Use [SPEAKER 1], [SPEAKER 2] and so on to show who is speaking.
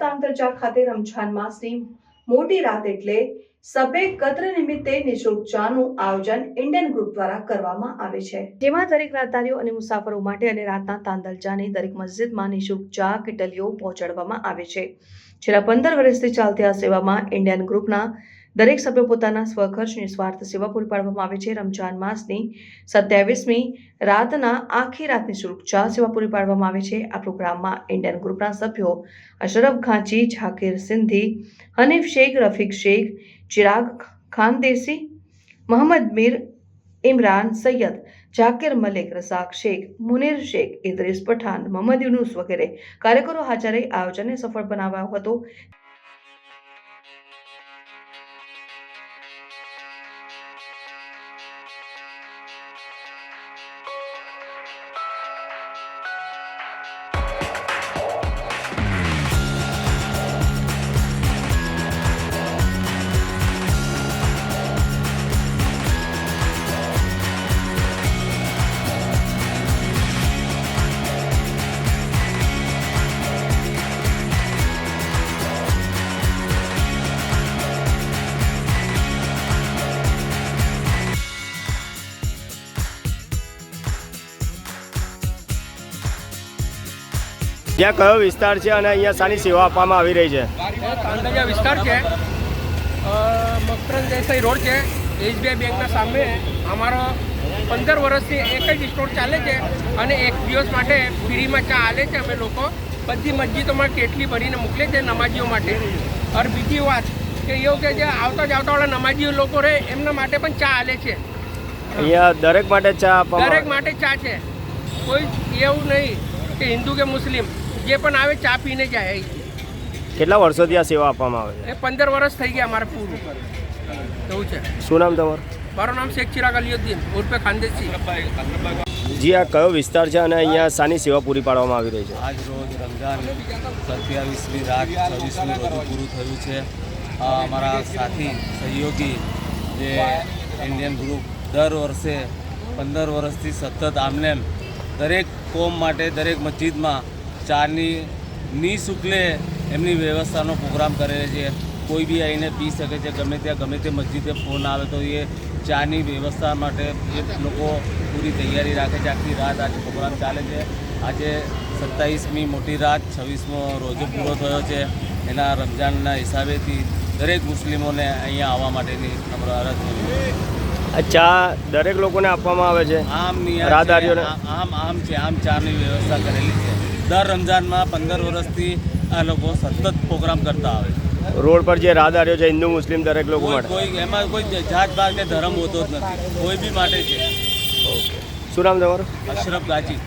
[SPEAKER 1] તાંતરજા ખાતે રમઝાન માસની મોટી રાત એટલે સબે કત્ર નિમિત્તે નિશુલ્ક ચાનું આયોજન ઇન્ડિયન ગ્રુપ દ્વારા કરવામાં આવે છે. જેમાં દરેક રાતદારીઓ અને મુસાફરો માટે અને રાતના તાંદલજાની દરેક મસ્જિદમાં નિશુલ્ક ચા, કિટલીઓ પહોંચાડવામાં આવે છે. છેલ્લા પંદર વર્ષથી ચાલતી આ સેવામાં ઇન્ડિયન ગ્રુપના દરેક સભ્યો પોતાના સ્વખર્ચ નિસ્વાર્થ સેવા પૂરી પાડવામાં આવે છે. રમજાન માસની સત્યાવીસમી રાતના આખી રાતની સુરક્ષા સેવા પૂરી પાડવામાં આવે છે. આ પ્રોગ્રામમાં ઇન્ડિયન ગ્રુપના સભ્યો અશરફ ઘાંચી ઝાકીર સિંધી, હનીફ શેખ, રફીક શેખ, ચિરાગ ખાનદેસી મોહમ્મદ મીર, ઇમરાન સૈયદ જાકીર મલિક રસાક શેખ, મુનીર શેખ, ઇદ્રીસ પઠાન મોહમ્મદ યુનુસ વગેરે કાર્યકરો હાજરે આયોજનને સફળ બનાવ્યો હતો.
[SPEAKER 2] ત્યાં કયો વિસ્તાર છે અને અહીંયા શાની સેવા આપવામાં આવી રહી છે?
[SPEAKER 3] એ તાંડલિયા વિસ્તાર છે. મકરંદ દેસાઈ રોડ છે. એસબીઆઈ બેંકના સામે અમારો પંદર વર્ષથી એક જ સ્ટોર ચાલે છે અને એક દિવસ માટે ફ્રીમાં ચા આલે છે અમે લોકો. બધી મસ્જિદોમાં કેટલી ભરીને મોકલે છે નમાજીઓ માટે. અને બીજી વાત કે એવું કે જે આવતા જ આવતાવાળા નમાજીઓ લોકો રહે એમના માટે પણ ચા આલે છે.
[SPEAKER 2] અહીંયા દરેક માટે ચા
[SPEAKER 3] દરેક માટે ચા છે. કોઈ એવું નહીં કે હિન્દુ કે મુસ્લિમ. જે પણ આવે ચા પીને જાય.
[SPEAKER 2] કેટલા વર્ષોથી આ સેવા આપવામાં આવે છે?
[SPEAKER 3] એ પંદર વર્ષ થઈ ગયા અમારે પૂરું. એવું છે?
[SPEAKER 2] શું નામ તમારું?
[SPEAKER 3] મારું નામ શેખ ચિરાગ અલીઉદ્દીન ઉર્ફે ખાનદેસી
[SPEAKER 2] જી આ કયો વિસ્તાર છે અને અહીંયા સાની સેવા પૂરી પાડવામાં આવી રહી છે?
[SPEAKER 4] આજ રોજ રમઝાન સત્યાવીસમી રાત છવ્વીસમી રોજ પૂરું થયું છે. અમારા સાથી સહયોગી જે ઇન્ડિયન ગ્રુપ દર વર્ષે પંદર વર્ષથી સતત આમનેમ દરેક કોમ માટે દરેક મસ્જિદમાં ચાની નિઃશુલ્કે એમની વ્યવસ્થાનો પ્રોગ્રામ કરેલો છે. કોઈ બી આવીને પી શકે છે ગમે ત્યાં ગમે તે મસ્જિદે ફોન આવે તો એ ચાની વ્યવસ્થા માટે એ લોકો પૂરી તૈયારી રાખે છે. આખી રાત આજે પ્રોગ્રામ ચાલે છે. આજે સત્તાવીસમી મોટી રાત છવ્વીસમો રોજો પૂરો થયો છે. એના રમઝાનના હિસાબેથી દરેક મુસ્લિમોને અહીંયા આવવા માટેની અમારો અરજ છે.
[SPEAKER 2] આ ચા દરેક લોકોને આપવામાં આવે છે?
[SPEAKER 4] આમ આમ આમ છે આમ ચાની વ્યવસ્થા કરેલી છે. દર રમઝાનમાં પંદર વર્ષથી આ લોકો સતત પ્રોગ્રામ કરતા આવે છે.
[SPEAKER 2] રોડ પર જે રાહદારીઓ છે હિન્દુ મુસ્લિમ દરેક લોકો માટે?
[SPEAKER 4] કોઈ એમાં કોઈ જાત ભાગ કે ધર્મ હોતો જ નથી. કોઈ બી માટે છે.
[SPEAKER 2] શું નામ તમારું?
[SPEAKER 4] અશરફ ગાજી.